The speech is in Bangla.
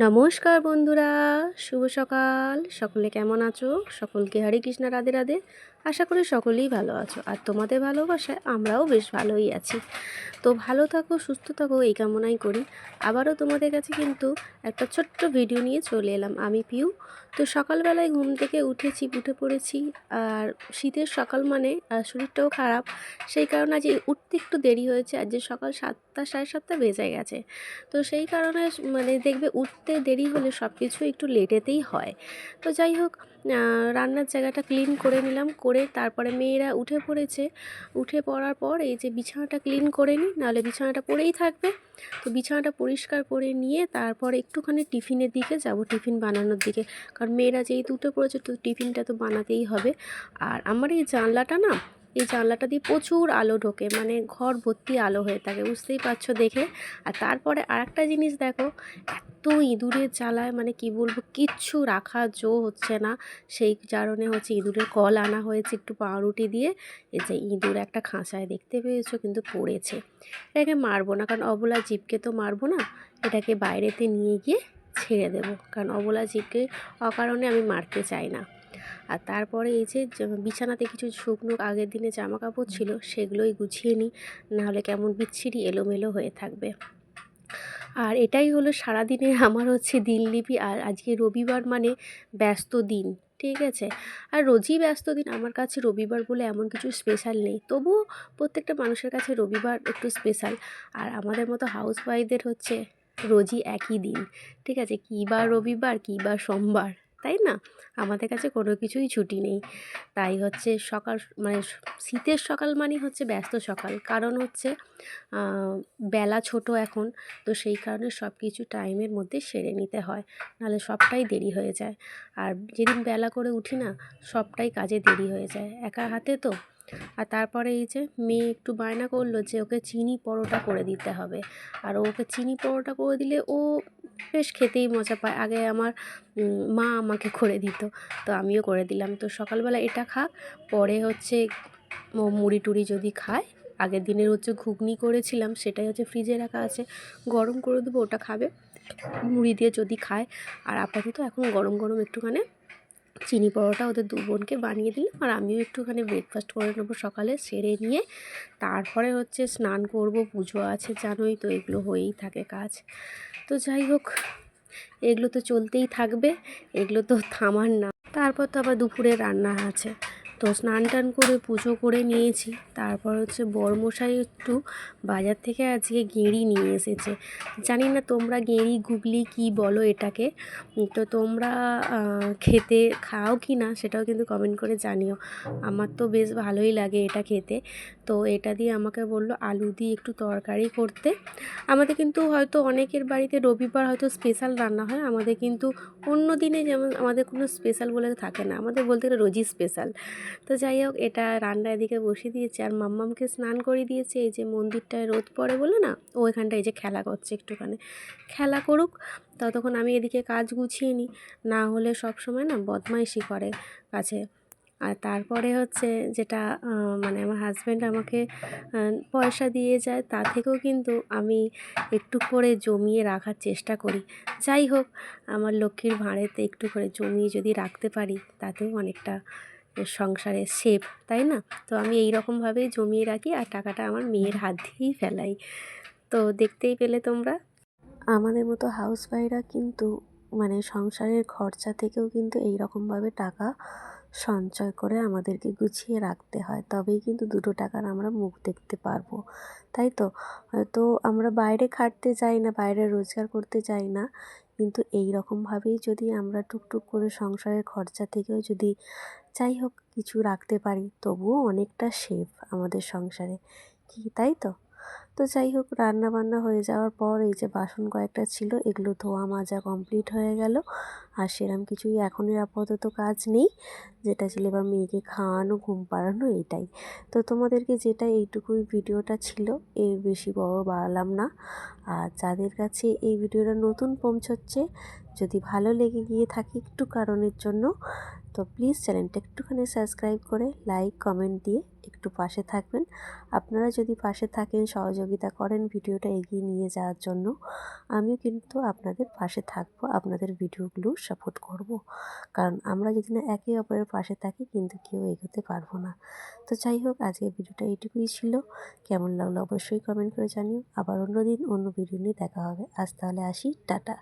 নমস্কার বন্ধুরা, শুভ সকাল। সকলে কেমন আছো? সকলকে হরে কৃষ্ণ, রাধে রাধে। আশা করি সকলেই ভালো আছো। আর তোমাদের ভালোবাসায় আমরাও বেশ ভালোই আছি। তো ভালো থাকো, সুস্থ থাকো, এই কামনাই করি। আবারও তোমাদের কাছে কিন্তু একটা ছোট্ট ভিডিও নিয়ে চলে এলাম আমি পিউ। তো সকালবেলায় ঘুম থেকে উঠেছি, উঠে পড়েছি, আর শীতের সকাল মানে শরীরটাও খারাপ। সেই কারণে আজ উঠতে একটু দেরি হয়েছে আর যে সকাল সাতটা, সাড়ে সাতটা বেজে গেছে। তো সেই কারণে মানে দেখবে উঠতে দেরি হলে সব কিছু একটু লেটেতেই হয়। তো যাই হোক রান্নার জায়গাটা ক্লিন করে নিলাম, করে তারপরে মেয়েরা উঠে পড়েছে। উঠে পড়ার পর এই যে বিছানাটা ক্লিন করে নিই, নাহলে বিছানাটা পড়েই থাকবে। তো বিছানাটা পরিষ্কার করে নিয়ে তারপর একটুখানি টিফিনের দিকে যাব, টিফিন বানানোর দিকে। কারণ মেয়েরা যেহেতু উঠে পড়েছে, তো টিফিনটা তো বানাতেই হবে। আর আমার এই জানলাটা না এই জানলাটা দিয়ে প্রচুর আলো ঢোকে মানে ঘর ভর্তি আলো হয়ে থাকে, বুঝতেই পারছ দেখে। আর তারপরে আর একটা জিনিস দেখো, এত ইঁদুরের জ্বালায় মানে কি বলব, কিচ্ছু রাখা জো হচ্ছে না। সেই কারণে হচ্ছে ইঁদুরের কল আনা হয়েছে একটু পাউরুটি দিয়ে। এই যে ইঁদুর একটা খাঁচায় দেখতে পেয়েছ, কিন্তু পড়েছে। এটাকে মারবো না, কারণ অবলা জীবকে তো মারবো না, এটাকে বাইরেতে নিয়ে গিয়ে ছেড়ে দেবো। কারণ অবলা জীবকে অকারণে আমি মারতে চাই না। আর তারপরে এই যে বিছানাতে কিছু শুকনো আগের দিনে জামা কাপড় ছিল, সেগুলোই গুছিয়ে নিই, নাহলে কেমন বিচ্ছিরি এলোমেলো হয়ে থাকবে। আর এটাই হলো সারাদিনে আমার হচ্ছে দিনলিপি আর আজকে রবিবার মানে ব্যস্ত দিন, ঠিক আছে? আর রোজই ব্যস্ত দিন, আমার কাছে রবিবার বলে এমন কিছু স্পেশাল নেই। তবুও প্রত্যেকটা মানুষের কাছে রবিবার একটু স্পেশাল আর আমাদের মতো হাউস ওয়াইফদের হচ্ছে রোজই একই দিন, ঠিক আছে? কী বা রবিবার, কী বা সোমবার। তাই না? আমাদের কাছে কোনো কিছুই ছুটি নেই। তাই হচ্ছে সকাল মানে শীতের সকাল মানে হচ্ছে ব্যস্ত সকাল। কারণ হচ্ছে বেলা ছোট এখন, তো সেই কারণে সব কিছু টাইমের মধ্যে সেরে নিতে হয়। নাহলে সবটাই দেরি হয়ে যায়। আর যেদিন বেলা করে উঠি না, সবটাই কাজে দেরি হয়ে যায়। একা হাতে তো। আর তারপরে এই যে মেয়ে একটু বায়না করল যে ওকে চিনি পরোটা করে দিতে হবে। আর ওকে চিনি পরোটা করে দিলে ও বেশ খেতেই মজা পায়। আগে আমার মা আমাকে করে দিত, তো আমিও করে দিলাম। তো সকালবেলা এটা খা, পরে হচ্ছে মুড়ি টুড়ি যদি খায়, আগের দিনের হচ্ছে ঘুগনি করেছিলাম, সেটাই হচ্ছে ফ্রিজে রাখা আছে। গরম করে দেবো, ওটা খাবে। মুড়ি দিয়ে যদি খায়, আর আপাতত এখন গরম গরম একটুখানি চিনি পরোটা ওদের দু বোনকে বানিয়ে দিলাম আর আমিও একটুখানি ব্রেকফাস্ট করে নেব সকালে সেরে নিয়ে। তারপরে হচ্ছে স্নান করব, পুজো আছে জানোই তো, এগুলো হয়েই থাকে কাজ। তো যাই হোক, এগুলো তো চলতেই থাকবে, এগুলো তো থামার না। তারপর তো আবার দুপুরে রান্না আছে। তো স্নান টান করে পুজো করে নিয়েছি। তারপর হচ্ছে বরমশাই একটু বাজার থেকে আজকে গেঁড়ি নিয়ে এসেছে। জানি না তোমরা গেঁড়ি, গুগলি কি বলো এটাকে। তো তোমরা খেতে খাও কি না সেটাও কিন্তু কমেন্ট করে জানিও। আমার তো বেশ ভালোই লাগে এটা খেতে। তো এটা দিয়ে আমাকে বলল আলু দিয়ে একটু তরকারি করতে। আমাদের কিন্তু হয়তো অনেকের বাড়িতে রবিবার হয়তো স্পেশাল রান্না হয়। আমাদের কিন্তু অন্য দিনে যেমন আমাদের কোনো স্পেশাল বলে থাকে না। আমাদের বলতে গেলে রোজই স্পেশাল তো যাই হোক, এটা রান্না এদিকে বসিয়ে দিয়েছে আর মাম্মামকে স্নান করে দিয়েছে। এই যে মন্দিরটায় রোদ পড়ে বলে না, ও এখানটায় এই যে খেলা করছে একটুখানি। খেলা করুক, ততক্ষণ আমি এদিকে কাজ গুছিয়ে নিই। না হলে সব সময় না বদমাইশি করে কাছে আর তারপরে হচ্ছে যেটা মানে আমার হাজব্যান্ড আমাকে পয়সা দিয়ে যায়, তা থেকেও কিন্তু আমি একটু করে জমিয়ে রাখার চেষ্টা করি। যাই হোক, আমার লক্ষ্মীর ভাঁড়েতে একটু করে জমিয়ে যদি রাখতে পারি, তাতেও অনেকটা সংসারে সেফ তাই না? তো আমি এই রকমভাবেই জমিয়ে রাখি আর টাকাটা আমার মেয়ের হাত দিয়েই ফেলাই। তো দেখতেই পেলে তোমরা। আমাদের মতো হাউস কিন্তু মানে সংসারের খরচা থেকেও কিন্তু এই রকমভাবে টাকা সঞ্চয় করে আমাদেরকে গুছিয়ে রাখতে হয়, তবেই কিন্তু দুটো টাকার আমরা মুখ দেখতে পারব। তাই তো? হয়তো আমরা বাইরে খাটতে যাই না, বাইরে রোজগার করতে যাই না, কিন্তু এই রকমভাবেই যদি আমরা টুকটুক করে সংসারের খরচা থেকেও যদি যাই হোক কিছু রাখতে পারি, তবুও অনেকটা সেফ আমাদের সংসারে। কি, তাই তো? তো যাই হোক রান্না বান্না হয়ে যাওয়ার পর এই যে বাসন কয়েকটা ছিল, এগুলো ধোয়া মাজা কমপ্লিট হয়ে গেল। আর সেরম কিছুই এখনই আপাতত কাজ নেই, যেটা ছিল এবার মেয়েকে খাওয়ানো, ঘুম পাড়ানো, এটাই। তো তোমাদেরকে যেটা এইটুকুই ভিডিওটা ছিল, এর বেশি বড় বাড়ালাম না। আর যাদের কাছে এই ভিডিওটা নতুন পৌঁছচ্ছে, যদি ভালো লেগে গিয়ে থাকে একটু কারণের জন্য, তো প্লিজ চ্যানেলটা একটুখানি সাবস্ক্রাইব করে, লাইক, কমেন্ট দিয়ে একটু পাশে থাকবেন। আপনারা যদি পাশে থাকেন সহযোগিতা করেন ভিডিওটা এগিয়ে নিয়ে যাওয়ার জন্য, আমিও কিন্তু আপনাদের পাশে থাকব, আপনাদের ভিডিওগুলো সাপোর্ট করব। কারণ আমরা যদি না একে অপরের পাশে থাকি কিন্তু কেউ এগোতে পারব না। তো যাই হোক, আজকের ভিডিওটা এইটুকুই ছিল। কেমন লাগল অবশ্যই কমেন্ট করে জানিও। আবার অন্য দিন অন্য ভিডিও নিয়ে দেখা হবে। আজ তাহলে আসি। টাটা।